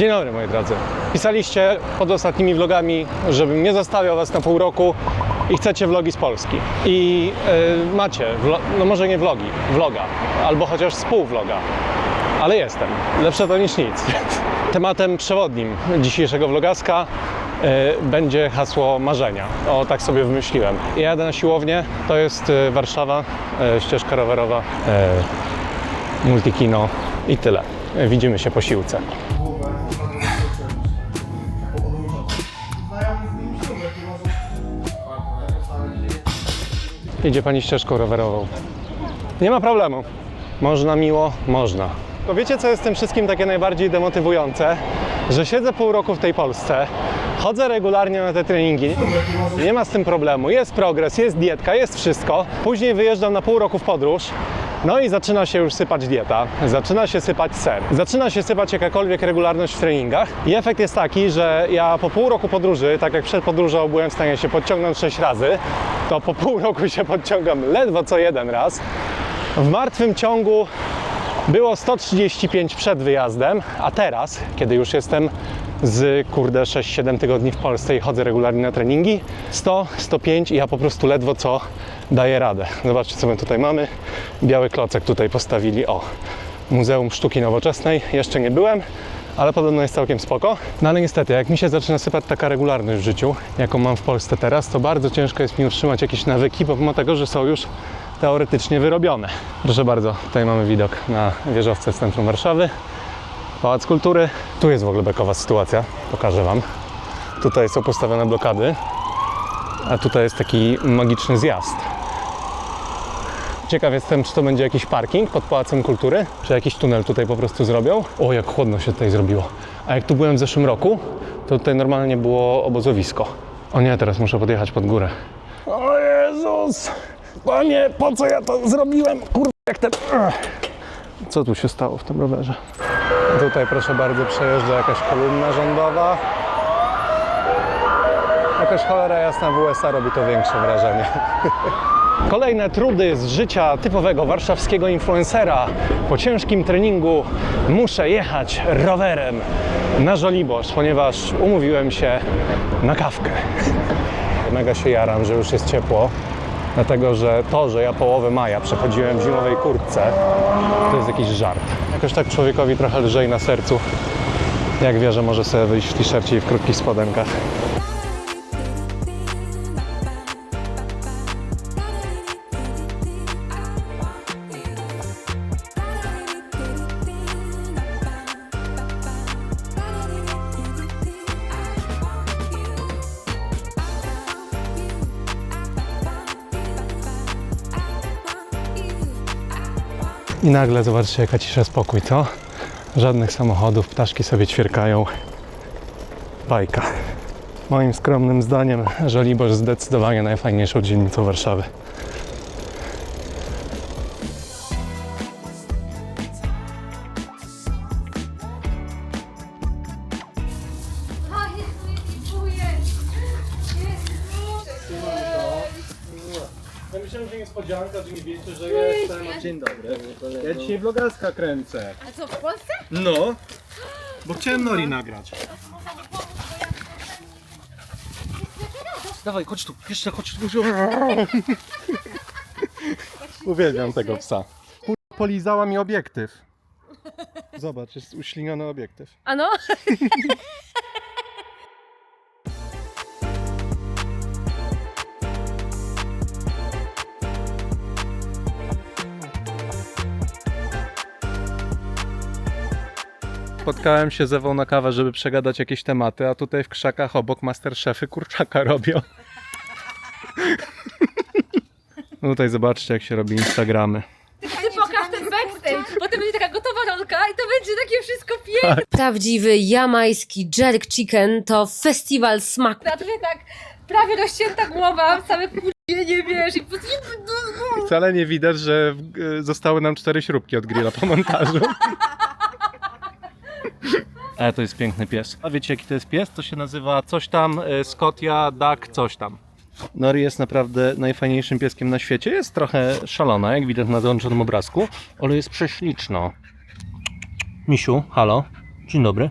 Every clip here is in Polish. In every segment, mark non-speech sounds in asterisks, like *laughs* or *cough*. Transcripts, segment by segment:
Dzień dobry moi drodzy. Pisaliście pod ostatnimi vlogami, żebym nie zostawiał was na pół roku i chcecie vlogi z Polski. I y, macie, no może nie vlogi, vloga, albo chociaż współvloga, ale jestem. Lepsze to niż nic. *laughs* Tematem przewodnim dzisiejszego vlogaska y, będzie hasło marzenia. O, tak sobie wymyśliłem. Ja jadę na siłownię, to jest y, Warszawa, ścieżka rowerowa, multikino i tyle. Widzimy się po siłce. Idzie pani ścieżką rowerową. Nie ma problemu. Można miło, można. To wiecie, co jest tym wszystkim takie najbardziej demotywujące? Że siedzę pół roku w tej Polsce, chodzę regularnie na te treningi, nie ma z tym problemu, jest progres, jest dietka, jest wszystko. Później wyjeżdżam na pół roku w podróż, no i zaczyna się już sypać dieta, zaczyna się sypać ser, zaczyna się sypać jakakolwiek regularność w treningach. I efekt jest taki, że ja po pół roku podróży, tak jak przed podróżą byłem w stanie się podciągnąć 6 razy, to po pół roku się podciągam ledwo co jeden raz. W martwym ciągu było 135 przed wyjazdem, a teraz, kiedy już jestem z kurde 6-7 tygodni w Polsce i chodzę regularnie na treningi, 100, 105 i ja po prostu ledwo co daję radę. Zobaczcie co my tutaj mamy. Biały klocek tutaj postawili. O, Muzeum Sztuki Nowoczesnej. Jeszcze nie byłem, ale podobno jest całkiem spoko. No ale niestety, jak mi się zaczyna sypać taka regularność w życiu, jaką mam w Polsce teraz, to bardzo ciężko jest mi utrzymać jakieś nawyki, pomimo tego, że są już teoretycznie wyrobione. Proszę bardzo, tutaj mamy widok na wieżowce w centrum Warszawy. Pałac Kultury. Tu jest w ogóle bekowa sytuacja, pokażę Wam. Tutaj są postawione blokady, a tutaj jest taki magiczny zjazd. Ciekaw jestem, czy to będzie jakiś parking pod Pałacem Kultury, czy jakiś tunel tutaj po prostu zrobią. O, jak chłodno się tutaj zrobiło. A jak tu byłem w zeszłym roku, to tutaj normalnie było obozowisko. O nie, teraz muszę podjechać pod górę. O Jezus! Panie, po co ja to zrobiłem? Kurde, jak ten... Co tu się stało w tym rowerze? Tutaj proszę bardzo przejeżdża jakaś kolumna rządowa. Jakaś cholera jasna w USA robi to większe wrażenie. *laughs* Kolejne trudy z życia typowego warszawskiego influencera. Po ciężkim treningu muszę jechać rowerem na Żoliborz, ponieważ umówiłem się na kawkę. *laughs* Mega się jaram, że już jest ciepło, dlatego że to, że ja połowę maja przechodziłem w zimowej kurtce, to jest jakiś żart. Jakoś tak człowiekowi trochę lżej na sercu, jak wie, że może sobie wyjść w t-shircie i w krótkich spodenkach. I nagle zobaczcie jaka cisza, spokój, co? Żadnych samochodów, ptaszki sobie ćwierkają. Bajka. Moim skromnym zdaniem Żoliborz zdecydowanie najfajniejszą dzielnicą Warszawy. Kręcę. A co, w Polsce? No, bo chciałem Nori nagrać. Dawaj, chodź tu, jeszcze chodź tu. Uwielbiam tego psa. Kur... Polizała mi obiektyw. Zobacz, jest uśliniony obiektyw. Ano? *laughs* Spotkałem się z Ewą na kawę, żeby przegadać jakieś tematy, a tutaj w krzakach obok masterchefy kurczaka robią. No *laughs* tutaj zobaczcie, jak się robi Instagramy. Ty pokaż ten backstage. Potem będzie taka gotowa rolka i to będzie takie wszystko piękne. Prawdziwy jamański jerk chicken to festiwal smaku. A tutaj tak prawie rozcięta głowa, całe kurwienie, wiesz, i po. Wcale nie widać, że y, zostały nam cztery śrubki od grilla po montażu. *laughs* Ale to jest piękny pies. A wiecie jaki to jest pies? To się nazywa coś tam, y, Scotia Duck coś tam. Nori jest naprawdę najfajniejszym pieskiem na świecie. Jest trochę szalona, jak widać na załączonym obrazku, ale jest prześliczna. Misiu, halo. Dzień dobry.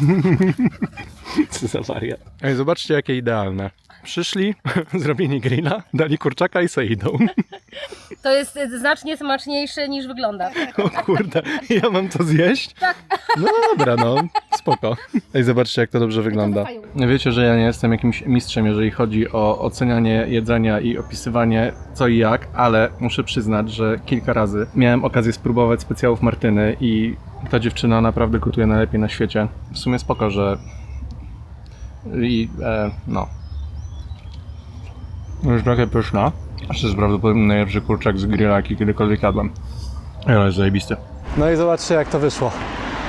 *laughs* Co za wariat. Ej, zobaczcie jakie idealne. Przyszli, *laughs* zrobili grilla, dali kurczaka i se idą. *laughs* To jest znacznie smaczniejsze niż wygląda. O kurde, ja mam to zjeść? Tak. No dobra, no, spoko. Ej, zobaczcie jak to dobrze wygląda. Wiecie, że ja nie jestem jakimś mistrzem, jeżeli chodzi o ocenianie jedzenia i opisywanie co i jak, ale muszę przyznać, że kilka razy miałem okazję spróbować specjałów Martyny i ta dziewczyna naprawdę gotuje najlepiej na świecie. W sumie spoko, że... I, e, no. Już trochę pyszna. To jest prawdopodobnie najlepszy kurczak z grilla, jaki kiedykolwiek jadłem. Ale jest zajebisty. No i zobaczcie jak to wyszło.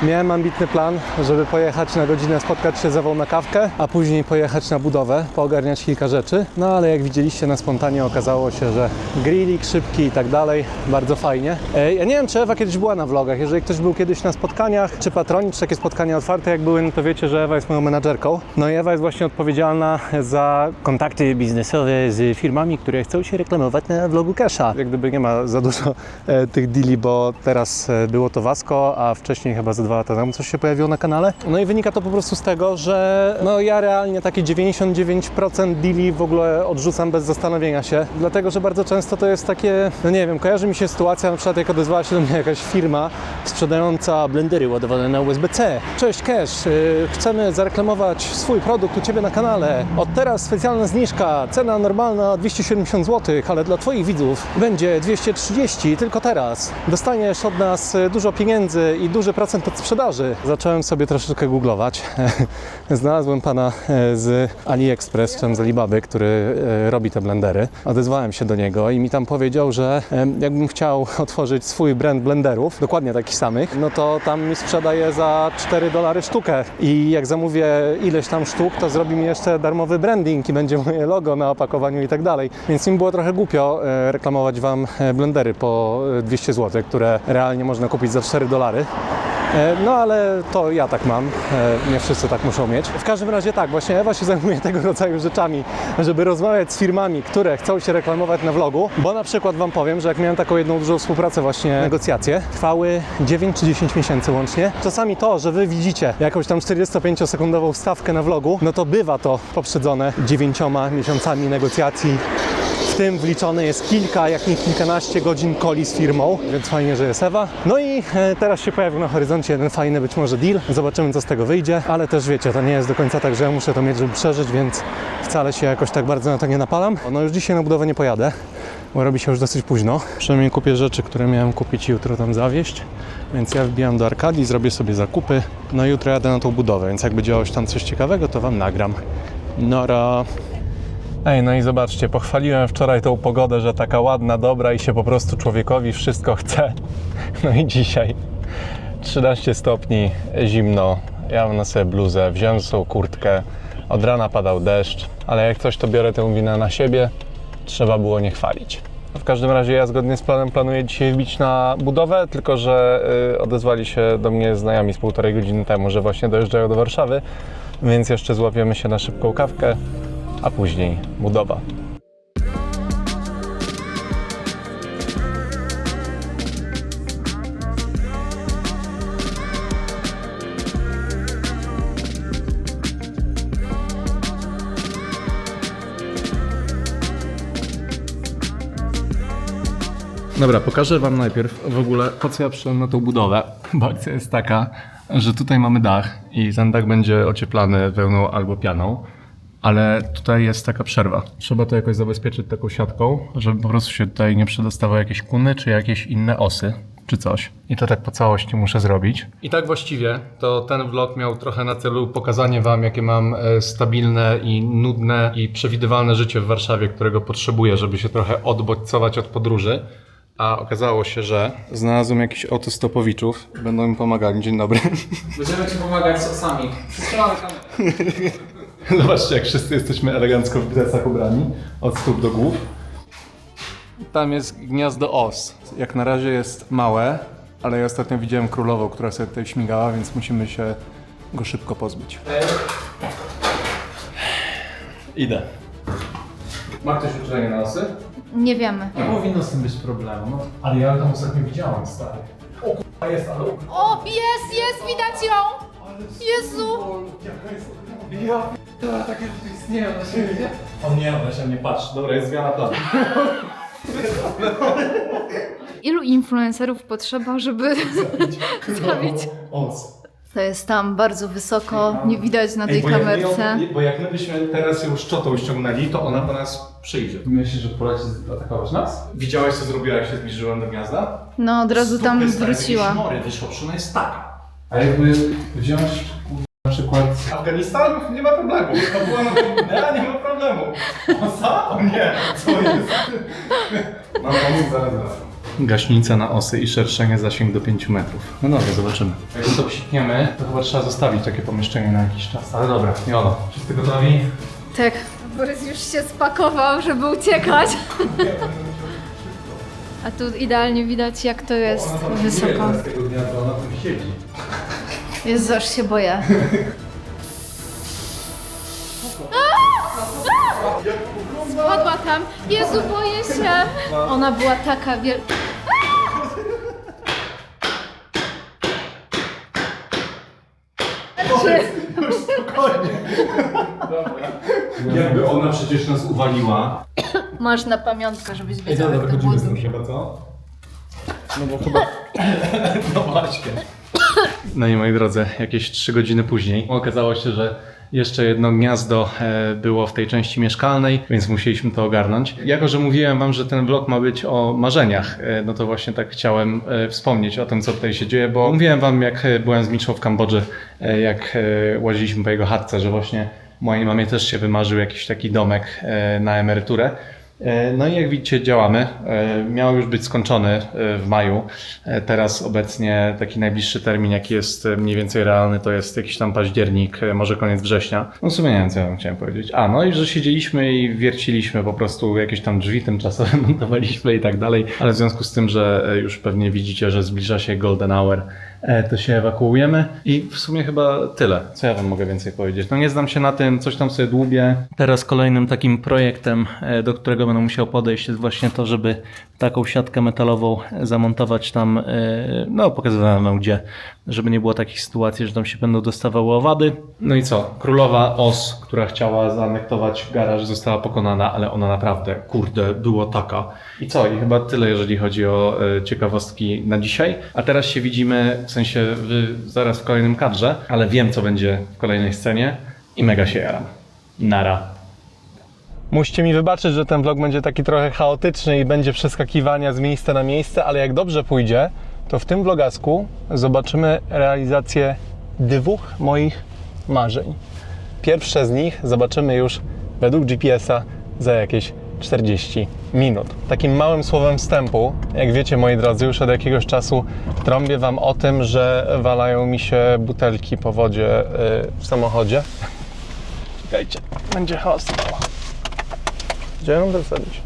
Miałem ambitny plan, żeby pojechać na godzinę, spotkać się z Ewą na kawkę, a później pojechać na budowę, poogarniać kilka rzeczy. No ale jak widzieliście na spontanie okazało się, że grillik szybki i tak dalej, bardzo fajnie. E, Ja nie wiem, czy Ewa kiedyś była na vlogach. Jeżeli ktoś był kiedyś na spotkaniach, czy patroni, czy takie spotkania otwarte, jak były, no to wiecie, że Ewa jest moją menadżerką. No i Ewa jest właśnie odpowiedzialna za kontakty biznesowe z firmami, które chcą się reklamować na vlogu Kesha. Jak gdyby nie ma za dużo e, tych deali, bo teraz e, było to Vasco, a wcześniej chyba ze dwa lata temu coś się pojawiło na kanale. No i wynika to po prostu z tego, że no ja realnie takie 99% deali w ogóle odrzucam bez zastanowienia się, dlatego że bardzo często to jest takie, no nie wiem, kojarzy mi się sytuacja na przykład jak odezwała się do mnie jakaś firma sprzedająca blendery ładowane na USB-C. Cześć Cash, yy, chcemy zareklamować swój produkt u Ciebie na kanale. Od teraz specjalna zniżka, cena normalna 270 zł, ale dla Twoich widzów będzie 230 tylko teraz. Dostaniesz od nas y, dużo pieniędzy i duży procent od sprzedaży. Zacząłem sobie troszeczkę googlować. *laughs* Znalazłem pana e, z AliExpress, z Alibaby, który e, robi te blendery. Odezwałem się do niego i mi tam powiedział, że jakbym chciał *laughs* otworzyć swój brand blenderów, dokładnie takich samych, no to tam mi sprzedaje za 4 dolary sztukę. I jak zamówię ileś tam sztuk, to zrobi mi jeszcze darmowy branding i będzie moje logo na opakowaniu i tak dalej. Więc mi było trochę głupio e, reklamować wam blendery po e, 200 zł, które realnie można kupić za 4 dolary. E, No ale to ja tak mam, e, nie wszyscy tak muszą mieć. W każdym razie tak, właśnie Ewa się zajmuje tego rodzaju rzeczami, żeby rozmawiać z firmami, które chcą się reklamować na vlogu, bo na przykład Wam powiem, że jak miałem taką jedną dużą współpracę, właśnie negocjacje, trwały 9 czy 10 miesięcy łącznie. Czasami to, że Wy widzicie jakąś tam 45-sekundową wstawkę na vlogu, no to bywa to poprzedzone 9 miesiącami negocjacji, tym wliczone jest kilka, jak nie kilkanaście godzin coli z firmą, więc fajnie, że jest Ewa. No i e, teraz się pojawił na horyzoncie jeden fajny być może deal. Zobaczymy, co z tego wyjdzie, ale też wiecie, to nie jest do końca tak, że ja muszę to mieć, żeby przeżyć, więc wcale się jakoś tak bardzo na to nie napalam. No już dzisiaj na budowę nie pojadę, bo robi się już dosyć późno. Przynajmniej kupię rzeczy, które miałem kupić i jutro tam zawieść. Więc ja wbijam do Arkadii, zrobię sobie zakupy. No i jutro jadę na tą budowę, więc jakby działo się tam coś ciekawego, to Wam nagram. Nora. Ej, no i zobaczcie, pochwaliłem wczoraj tą pogodę, że taka ładna, dobra i się po prostu człowiekowi wszystko chce. *laughs* No i dzisiaj 13 stopni, zimno, ja mam na sobie bluzę, wziąłem sobą kurtkę, od rana padał deszcz, ale jak coś to biorę tę winę na siebie, trzeba było nie chwalić. No W każdym razie ja zgodnie z planem planuję dzisiaj wbić na budowę, tylko że y, odezwali się do mnie znajomi z półtorej godziny temu, że właśnie dojeżdżają do Warszawy, więc jeszcze złapiemy się na szybką kawkę, a później budowa. Dobra, pokażę Wam najpierw w ogóle po co ja przyszedłem na tą budowę, bo akcja jest taka, że tutaj mamy dach i ten dach będzie ocieplany wełną albo pianą, ale tutaj jest taka przerwa. Trzeba to jakoś zabezpieczyć taką siatką, żeby po prostu się tutaj nie przedostawały jakieś kuny czy jakieś inne osy czy coś. I to tak po całości muszę zrobić. I tak właściwie to ten vlog miał trochę na celu pokazanie Wam, jakie mam e, stabilne i nudne i przewidywalne życie w Warszawie, którego potrzebuję, żeby się trochę odbodźcować od podróży. A okazało się, że znalazłem jakichś autostopowiczów. Będą mi pomagali. Dzień dobry. Będziemy Ci pomagać z osami. Przytrzymamy kamerę. *laughs* *laughs* Zobaczcie, jak wszyscy jesteśmy elegancko w dresach ubrani. Od stóp do głów. Tam jest gniazdo os. Jak na razie jest małe, ale ja ostatnio widziałem królową, która sobie tutaj śmigała, więc musimy się go szybko pozbyć. Idę. Ma ktoś uczulenie na osy? Nie wiemy. Nie powinno z tym być problemu. No. Ale ja tam ostatnio widziałem, stary. O k***a jest, ale... O, jest, jest, widać ją! Jezu! O nie, ona się nie patrzy. Dobra, jest zmiana planu. Ilu influencerów potrzeba, żeby zabić? Os. To jest tam bardzo wysoko, nie widać na tej Ej, bo jak my kamerce. ją- Bo jak my byśmy teraz ją szczotą ściągnęli, to ona do nas przyjdzie. Myślisz, że poleci atakować nas? Widziałeś, co zrobiła, jak się zbliżyłem do gniazda? No od razu tam Stupy, wróciła. jakieś Szmory wyszło, ona jest taka. A jakby wziąć na przykład Afganistan, nie ma problemu. To była na nie, nie ma problemu. O co? O nie, co jest? Mam pomóc zaraz zaraz. Gaśnica na osy i szerszenie zasięg do 5 metrów. No dobra, zobaczymy. Jak to psikniemy, to chyba trzeba zostawić takie pomieszczenie na jakiś czas. Ale dobra, Jolo, wszyscy gotowi? Tak. Borys już się spakował, żeby uciekać. A tu idealnie widać jak to jest wysoko. z tego dnia, to ona tam siedzi. Jezu, aż się boję. Spadła tam. Jezu, boję się. Ona była taka wielka. Jakby ona przecież nas uwaliła. Masz na pamiątkę, żebyś wiedział, jak to było z tym duże. chyba, co? No bo chyba... no właśnie. No i moi drodzy, jakieś 3 godziny później okazało się, że jeszcze jedno gniazdo e, było w tej części mieszkalnej, więc musieliśmy to ogarnąć. Jako, że mówiłem wam, że ten vlog ma być o marzeniach, e, no to właśnie tak chciałem e, wspomnieć o tym, co tutaj się dzieje, bo mówiłem wam, jak byłem z Miczą w Kambodży, jak łaziliśmy po jego chatce, że właśnie mojej mamie też się wymarzył jakiś taki domek na emeryturę. E, No i jak widzicie, działamy. E, Miał już być skończony e, w maju. Teraz obecnie taki najbliższy termin, jaki jest mniej więcej realny, to jest jakiś tam październik, może koniec września. No w sumie nie wiem, co ja chciałem powiedzieć. A, no i że siedzieliśmy i wierciliśmy po prostu jakieś tam drzwi tymczasowe, *laughs* montowaliśmy i tak dalej. Ale w związku z tym, że już pewnie widzicie, że zbliża się golden hour, to się ewakuujemy i w sumie chyba tyle. Co ja wam mogę więcej powiedzieć? No nie znam się na tym, coś tam sobie dłubię. Teraz kolejnym takim projektem, e, do którego będę musiał podejść jest właśnie to, żeby taką siatkę metalową zamontować tam, e, no pokazywałem wam gdzie, żeby nie było takich sytuacji, że tam się będą dostawały owady. No i co? Królowa Os, która chciała zaanektować garaż została pokonana, ale ona naprawdę, kurde, było taka. I co? I chyba tyle, jeżeli chodzi o e, ciekawostki na dzisiaj. A teraz się widzimy, w sensie zaraz w kolejnym kadrze, ale wiem, co będzie w kolejnej scenie i mega się jaram. Nara. Musicie mi wybaczyć, że ten vlog będzie taki trochę chaotyczny i będzie przeskakiwania z miejsca na miejsce, ale jak dobrze pójdzie, to w tym vlogasku zobaczymy realizację dwóch moich marzeń. Pierwsze z nich zobaczymy już według GPS-a za jakieś 40 minut. Takim małym słowem wstępu, jak wiecie moi drodzy, już od jakiegoś czasu trąbię Wam o tym, że walają mi się butelki po wodzie yy, w samochodzie. Czekajcie, będzie chaos. Gdzie to wsadzić?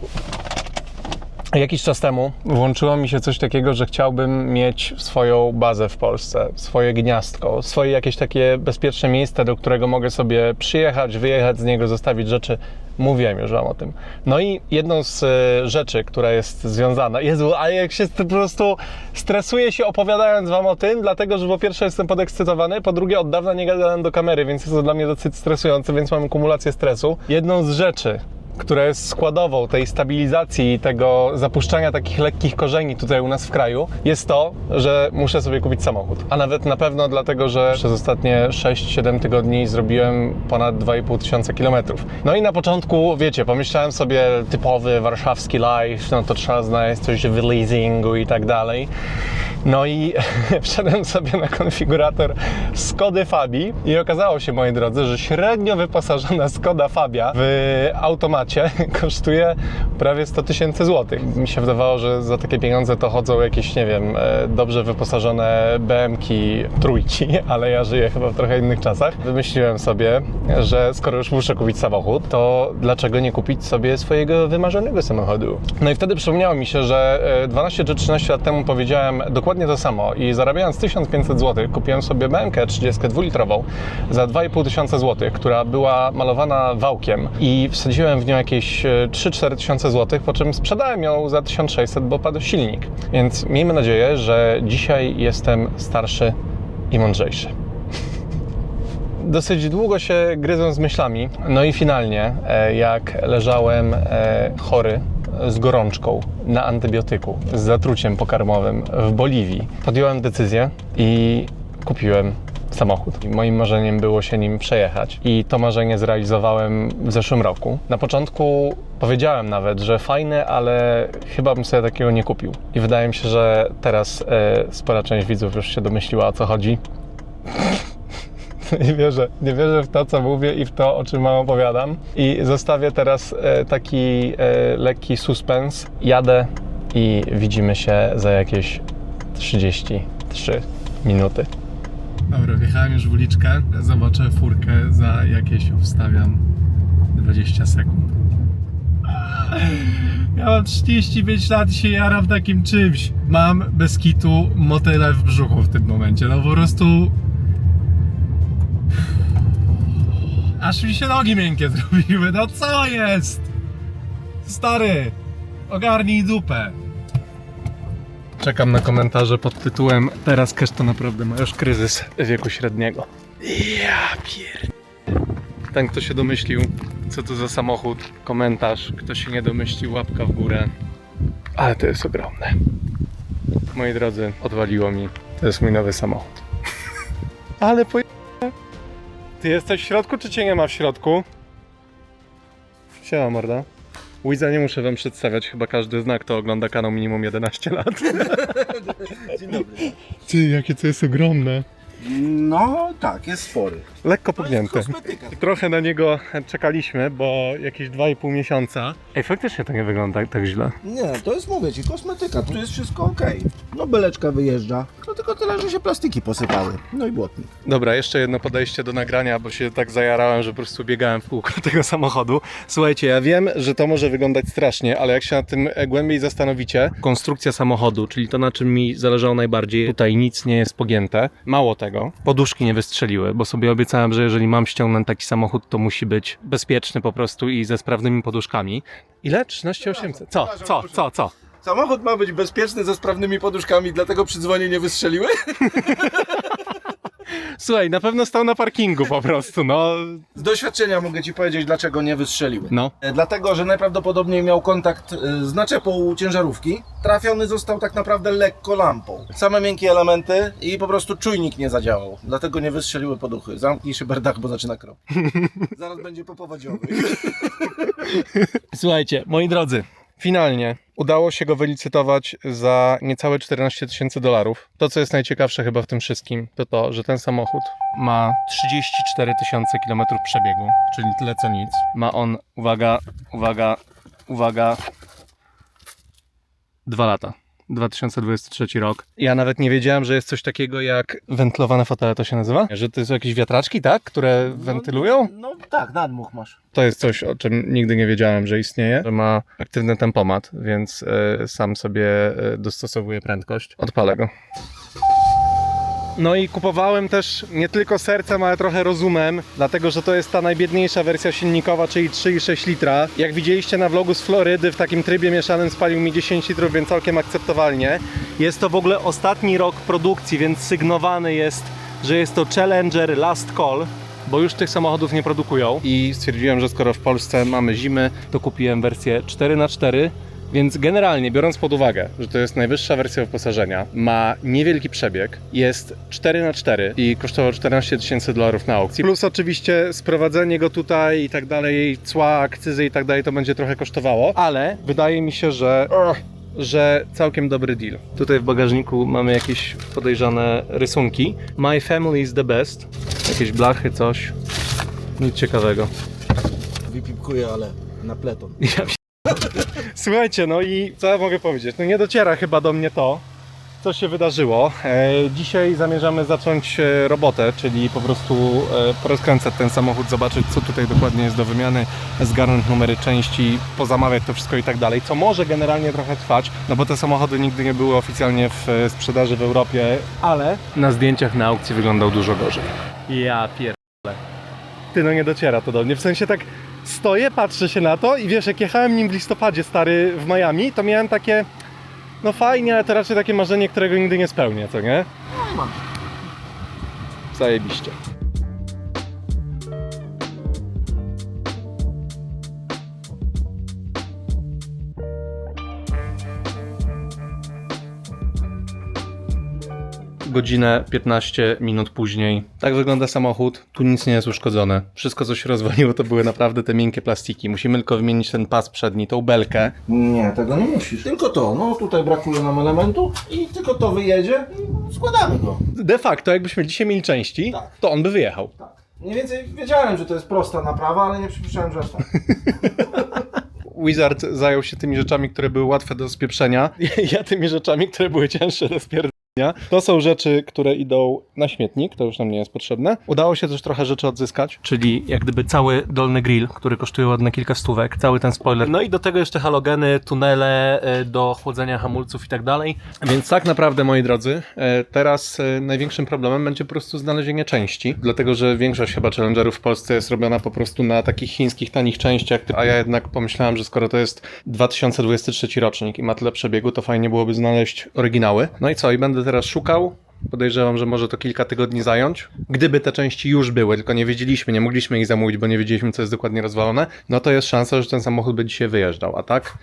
Jakiś czas temu włączyło mi się coś takiego, że chciałbym mieć swoją bazę w Polsce, swoje gniazdko, swoje jakieś takie bezpieczne miejsce, do którego mogę sobie przyjechać, wyjechać z niego, zostawić rzeczy. Mówiłem już Wam o tym. No i jedną z e, rzeczy, która jest związana, Jezu, a jak się po prostu stresuję się opowiadając Wam o tym, dlatego, że po pierwsze jestem podekscytowany, po drugie od dawna nie gadałem do kamery, więc jest to dla mnie dosyć stresujące, więc mam kumulację stresu. Jedną z rzeczy, która jest składową tej stabilizacji i tego zapuszczania takich lekkich korzeni tutaj u nas w kraju, jest to, że muszę sobie kupić samochód. A nawet na pewno dlatego, że przez ostatnie 6-7 tygodni zrobiłem ponad 2,5 tysiąca kilometrów. No i na początku, wiecie, pomyślałem sobie typowy warszawski life, no to trzeba znaleźć coś w leasingu i tak dalej. No i *laughs* wszedłem sobie na konfigurator Skody Fabii i okazało się, moi drodzy, że średnio wyposażona Skoda Fabia w automacie *laughs* kosztuje prawie 100 tysięcy złotych. Mi się wydawało, że za takie pieniądze to chodzą jakieś, nie wiem, e, dobrze wyposażone BM-ki trójki, *laughs* ale ja żyję chyba w trochę innych czasach. Wymyśliłem sobie, że skoro już muszę kupić samochód, to dlaczego nie kupić sobie swojego wymarzonego samochodu? No i wtedy przypomniało mi się, że e, 12 czy 13 lat temu powiedziałem dokładnie to samo i zarabiając 1500 zł kupiłem sobie BMW 32-litrową za 2,5 tysiąca złotych, która była malowana wałkiem i wsadziłem w nią jakieś e, 3-4 tysiące złotych, po czym sprzedałem ją za 1600, bo padł silnik. Więc miejmy nadzieję, że dzisiaj jestem starszy i mądrzejszy. *laughs* dosyć długo się gryzłem z myślami. No i finalnie, e, jak leżałem e, chory z gorączką na antybiotyku, z zatruciem pokarmowym w Boliwii, podjąłem decyzję i kupiłem samochód. Moim marzeniem było się nim przejechać i to marzenie zrealizowałem w zeszłym roku. Na początku powiedziałem nawet, że fajne, ale chyba bym sobie takiego nie kupił. I wydaje mi się, że teraz e, spora część widzów już się domyśliła o co chodzi. *laughs* Nie wierzę, nie wierzę w to, co mówię i w to, o czym wam opowiadam. I zostawię teraz e, taki e, lekki suspens. Jadę i widzimy się za jakieś 33 minuty. Dobra, wjechałem już w uliczkę. Zobaczę furkę za jakieś, obstawiam, 20 sekund. Ja mam 35 lat i się jaram takim czymś. Mam bez kitu motyle w brzuchu w tym momencie. No po prostu Aż mi się nogi miękkie zrobiły. No co jest? Stary, ogarnij dupę. Czekam na komentarze pod tytułem Teraz Cash to naprawdę ma już kryzys wieku średniego. Ja pier... Ten, kto się domyślił, co to za samochód, komentarz. Kto się nie domyślił, łapka w górę. Ale to jest ogromne. Moi drodzy, odwaliło mi. To jest mój nowy samochód. *laughs* Ale po... Ty jesteś w środku, czy cię nie ma w środku? Siema morda. Wiza nie muszę wam przedstawiać, chyba każdy znak to ogląda kanał minimum 11 lat. *laughs* Dzień dobry. Ty, jakie to jest ogromne. No tak, jest spory. Lekko pognięte. kosmetyka. Trochę na niego czekaliśmy, bo jakieś 2,5 miesiąca. Ej, faktycznie to nie wygląda tak, tak źle. Nie, to jest, mówię ci, kosmetyka, tu jest wszystko ok. No beleczka wyjeżdża, no tylko tyle, że się plastiki posypały. No i błotnik. Dobra, jeszcze jedno podejście do nagrania, bo się tak zajarałem, że po prostu biegałem w kółko tego samochodu. Słuchajcie, ja wiem, że to może wyglądać strasznie, ale jak się nad tym głębiej zastanowicie, konstrukcja samochodu, czyli to na czym mi zależało najbardziej, tutaj nic nie jest pogięte. Mało tego, poduszki nie wystrzeliły, bo sobie obiecałem, że jeżeli mam ściągnąć taki samochód, to musi być bezpieczny po prostu i ze sprawnymi poduszkami. Ile? 13800. Co? Co? Co? Co? Samochód ma być bezpieczny ze sprawnymi poduszkami, dlatego przy dzwonie nie wystrzeliły? *laughs* Słuchaj, na pewno stał na parkingu po prostu, no. Z doświadczenia mogę ci powiedzieć, dlaczego nie wystrzeliły. No. E, Dlatego, że najprawdopodobniej miał kontakt e, z naczepą ciężarówki. Trafiony został tak naprawdę lekko lampą. Same miękkie elementy i po prostu czujnik nie zadziałał. Dlatego nie wystrzeliły poduchy. Zamknij szyberdach, bo zaczyna krop. *laughs* Zaraz będzie popowodziowy. Słuchajcie, moi drodzy, finalnie udało się go wylicytować za niecałe 14 tysięcy dolarów. To, co jest najciekawsze chyba w tym wszystkim, to to, że ten samochód ma 34 tysiące kilometrów przebiegu, czyli tyle co nic. Ma on, uwaga, uwaga, uwaga, dwa lata. 2023 rok. Ja nawet nie wiedziałem, że jest coś takiego jak wentylowane fotele, to się nazywa? Że to są jakieś wiatraczki, tak? Które wentylują? No tak, nadmuch masz. To jest coś, o czym nigdy nie wiedziałem, że istnieje. Że ma aktywny tempomat, więc e, sam sobie e, dostosowuje prędkość. Odpalę go. No i kupowałem też nie tylko sercem, ale trochę rozumem, dlatego że to jest ta najbiedniejsza wersja silnikowa, czyli 3,6 litra. Jak widzieliście na vlogu z Florydy, w takim trybie mieszanym spalił mi 10 litrów, więc całkiem akceptowalnie. Jest to w ogóle ostatni rok produkcji, więc sygnowany jest, że jest to Challenger Last Call bo już tych samochodów nie produkują i stwierdziłem, że skoro w Polsce mamy zimy, to kupiłem wersję 4x4, więc generalnie biorąc pod uwagę, że to jest najwyższa wersja wyposażenia, ma niewielki przebieg, jest 4x4 i kosztował 14 tysięcy dolarów na aukcji, plus oczywiście sprowadzenie go tutaj i tak dalej, cła, akcyzy i tak dalej, to będzie trochę kosztowało, ale wydaje mi się, że że całkiem dobry deal. Tutaj w bagażniku mamy jakieś podejrzane rysunki. My family is the best. Jakieś blachy, coś. Nic ciekawego. Wypipkuję, ale na pleton. Ja Słuchajcie, no i co ja mogę powiedzieć? No nie dociera chyba do mnie to, co się wydarzyło. E, dzisiaj zamierzamy zacząć e, robotę, czyli po prostu e, porozkręcać ten samochód, zobaczyć co tutaj dokładnie jest do wymiany, zgarnąć numery części, pozamawiać to wszystko i tak dalej, co może generalnie trochę trwać, no bo te samochody nigdy nie były oficjalnie w e, sprzedaży w Europie, ale na zdjęciach na aukcji wyglądał dużo gorzej. Ja pierdolę. Ty, no nie dociera to do mnie, w sensie tak stoję, patrzę się na to i wiesz, jak jechałem nim w listopadzie stary w Miami, to miałem takie no fajnie, ale to raczej takie marzenie, którego nigdy nie spełnię, co nie? Zajebiście. Godzinę 15 minut później. Tak wygląda samochód. Tu nic nie jest uszkodzone. Wszystko, co się rozwaliło, to były naprawdę te miękkie plastiki. Musimy tylko wymienić ten pas przedni, tą belkę. Nie, tego nie musisz. Tylko to, no tutaj brakuje nam elementu i tylko to wyjedzie i składamy go. De facto, jakbyśmy dzisiaj mieli części, Tak. to on by wyjechał. Tak. Mniej więcej wiedziałem, że to jest prosta naprawa, ale nie przypuszczałem, że aż tak. *laughs* Wizard zajął się tymi rzeczami, które były łatwe do spieprzenia. *laughs* Ja tymi rzeczami, które były cięższe do To są rzeczy, które idą na śmietnik, to już nam nie jest potrzebne. Udało się też trochę rzeczy odzyskać, czyli jak gdyby cały dolny grill, który kosztuje ładne kilka stówek, cały ten spoiler. No i do tego jeszcze halogeny, tunele e, do chłodzenia hamulców i tak dalej. Więc tak naprawdę, moi drodzy, e, teraz e, największym problemem będzie po prostu znalezienie części, dlatego że większość chyba challengerów w Polsce jest robiona po prostu na takich chińskich, tanich częściach, a ja jednak pomyślałem, że skoro to jest 2023 rocznik i ma tyle przebiegu, to fajnie byłoby znaleźć oryginały. No i co, i będę teraz szukał. Podejrzewam, że może to kilka tygodni zająć. Gdyby te części już były, tylko nie wiedzieliśmy, nie mogliśmy ich zamówić, bo nie wiedzieliśmy, co jest dokładnie rozwalone, no to jest szansa, że ten samochód by dzisiaj wyjeżdżał, a tak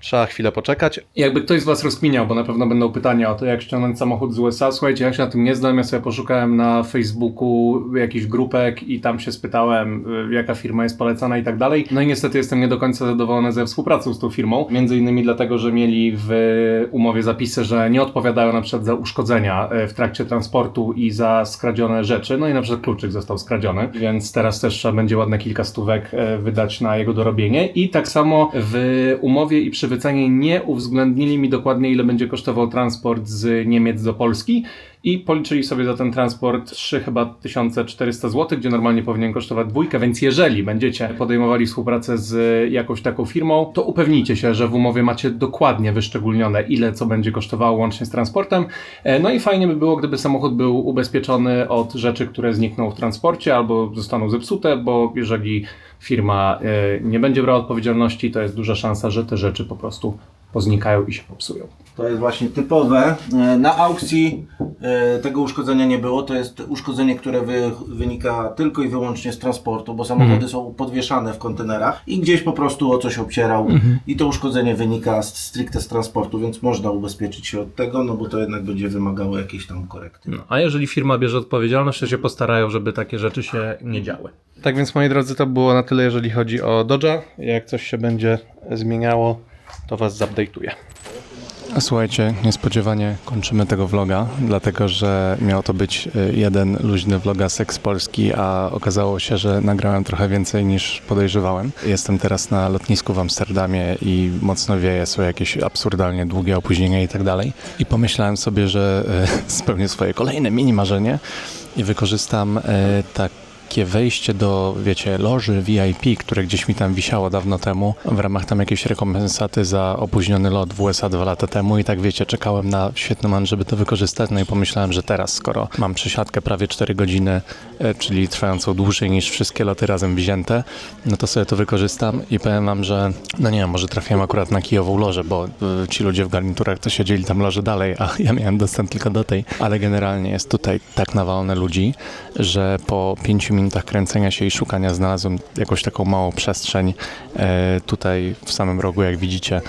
trzeba chwilę poczekać. Jakby ktoś z Was rozkminiał, bo na pewno będą pytania o to, jak ściągnąć samochód z USA, słuchajcie, ja się na tym nie znam, ja sobie poszukałem na Facebooku jakichś grupek i tam się spytałem, y, jaka firma jest polecana i tak dalej. No i niestety jestem nie do końca zadowolony ze współpracą z tą firmą, między innymi dlatego, że mieli w umowie zapisy, że nie odpowiadają na przykład za uszkodzenia y, w trakcie transportu i za skradzione rzeczy, no i na przykład kluczyk został skradziony, więc teraz też trzeba będzie ładne kilka stówek y, wydać na jego dorobienie. I tak samo w umowie i przy wycenie nie uwzględnili mi dokładnie ile będzie kosztował transport z Niemiec do Polski i policzyli sobie za ten transport 3 chyba 1400 zł, gdzie normalnie powinien kosztować dwójkę, więc jeżeli będziecie podejmowali współpracę z jakąś taką firmą, to upewnijcie się, że w umowie macie dokładnie wyszczególnione ile co będzie kosztowało łącznie z transportem. E, No i fajnie by było, gdyby samochód był ubezpieczony od rzeczy, które znikną w transporcie albo zostaną zepsute, bo jeżeli firma e, nie będzie brała odpowiedzialności, to jest duża szansa, że te rzeczy po prostu poznikają i się popsują. To jest właśnie typowe. E, Na aukcji e, tego uszkodzenia nie było. To jest uszkodzenie, które wy, wynika tylko i wyłącznie z transportu, bo samochody są podwieszane w kontenerach i gdzieś po prostu o coś obcierał i to uszkodzenie wynika z, stricte z transportu, więc można ubezpieczyć się od tego, no bo to jednak będzie wymagało jakiejś tam korekty. No, a jeżeli firma bierze odpowiedzialność, to się postarają, żeby takie rzeczy się nie działy. Tak więc, moi drodzy, to było na tyle, jeżeli chodzi o Dodge'a. Jak coś się będzie zmieniało, to was zupdate'uję. Słuchajcie, niespodziewanie kończymy tego vloga, dlatego że miał to być y, jeden luźny vlogasek z Polski, a okazało się, że nagrałem trochę więcej niż podejrzewałem. Jestem teraz na lotnisku w Amsterdamie i mocno wieje, są jakieś absurdalnie długie opóźnienia i tak dalej. I pomyślałem sobie, że y, *laughs* spełnię swoje kolejne mini marzenie i wykorzystam y, tak wejście do, wiecie, loży VIP, które gdzieś mi tam wisiało dawno temu, w ramach tam jakiejś rekompensaty za opóźniony lot w USA dwa lata temu i tak wiecie, czekałem na świetny moment, żeby to wykorzystać, no i pomyślałem, że teraz, skoro mam przesiadkę prawie 4 godziny, e, czyli trwającą dłużej niż wszystkie loty razem wzięte, no to sobie to wykorzystam i powiem wam, że no nie wiem, może trafiłem akurat na kijową lożę, bo y, ci ludzie w garniturach to siedzieli tam loży dalej, a ja miałem dostęp tylko do tej, ale generalnie jest tutaj tak nawalone ludzi, że po pięciu minutach kręcenia się i szukania znalazłem jakąś taką małą przestrzeń e, tutaj w samym rogu, jak widzicie.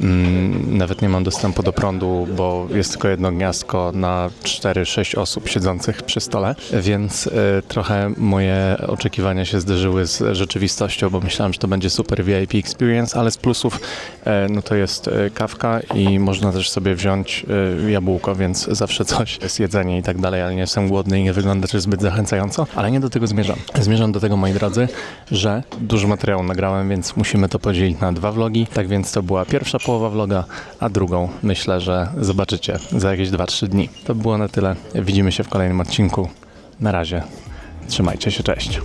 Mm, nawet nie mam dostępu do prądu, bo jest tylko jedno gniazdko na 4-6 osób siedzących przy stole, więc e, trochę moje oczekiwania się zderzyły z rzeczywistością, bo myślałem, że to będzie super VIP experience, ale z plusów e, no to jest kawka i można też sobie wziąć jabłko, więc zawsze coś *laughs* jest jedzenie i tak dalej, ale nie jestem głodny i nie wygląda też zbyt zachęcająco, ale nie do tego zmierzam. Zmierzam do tego, moi drodzy, że dużo materiału nagrałem, więc musimy to podzielić na dwa vlogi. Tak więc to była pierwsza połowa vloga, a drugą myślę, że zobaczycie za jakieś 2-3 dni. To było na tyle. Widzimy się w kolejnym odcinku. Na razie. Trzymajcie się, cześć.